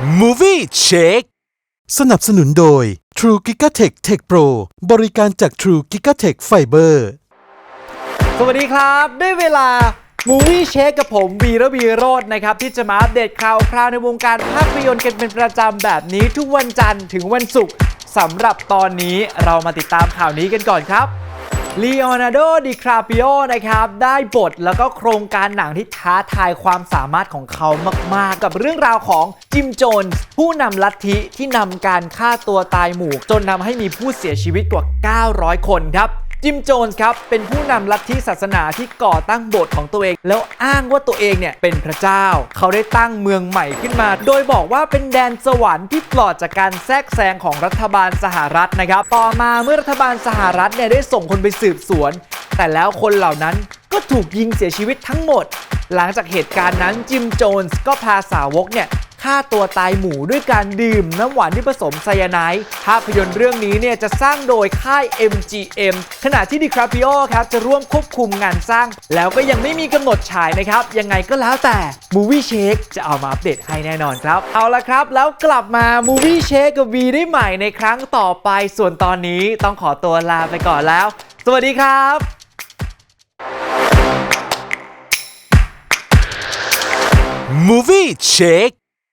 Movie Check สนับสนุนโดย True Gigatech Tech Pro บริการจาก True Gigatech Fiber สวัสดีครับ ได้เวลา Movie Check กับผมวีระวีโรจน์นะครับ ที่จะมาอัปเดตข่าวคราวในวงการภาพยนตร์กันเป็นประจำแบบนี้ทุกวันจันทร์ถึงวันศุกร์สำหรับตอนนี้เรามาติดตามข่าวนี้กันก่อนครับ ลีโอนาร์โด ดิคาปิโอนะครับ ได้บทแล้วก็โครงการหนังที่ท้าทายความสามารถของเขามาก ๆ กับเรื่องราวของจิมโจนผู้นำลัทธิที่นำการฆ่าตัวตายหมู่ จนนำให้มีผู้เสียชีวิตกว่า 900 คนครับ จิมโจนส์ครับ เป็นผู้นำลัทธิศาสนาที่ก่อตั้งโบสถ์ของตัวเอง แล้วอ้างว่าตัวเองเนี่ยเป็นพระเจ้า เขาได้ตั้งเมืองใหม่ขึ้นมา โดยบอกว่าเป็นแดนสวรรค์ที่ปลอดจากการแทรกแซงของรัฐบาลสหรัฐนะครับ ต่อมาเมื่อรัฐบาลสหรัฐเนี่ยได้ส่งคนไปสืบสวน แต่แล้วคนเหล่านั้นก็ถูกยิงเสียชีวิตทั้งหมด หลังจากเหตุการณ์นั้นจิมโจนส์ก็พาสาวกเนี่ย ฆ่าตัวตายหมูด้วยการดื่มน้ำหวานที่ผสมไซยาไนด์ภาพยนตร์เรื่องนี้เนี่ยจะสร้างโดยค่าย MGM ขณะที่ดิคาปิโอครับจะร่วมควบคุมงานสร้าง แล้วก็ยังไม่มีกำหนดฉายนะครับ ยังไงก็แล้วแต่ Movie Shake จะเอามาอัปเดตให้แน่นอนครับ เอาละครับ แล้วกลับมา Movie Shake กับ V ได้ใหม่ในครั้งต่อไปส่วนตอนนี้ต้องขอตัวลาไปก่อนแล้ว สวัสดีครับ Movie Check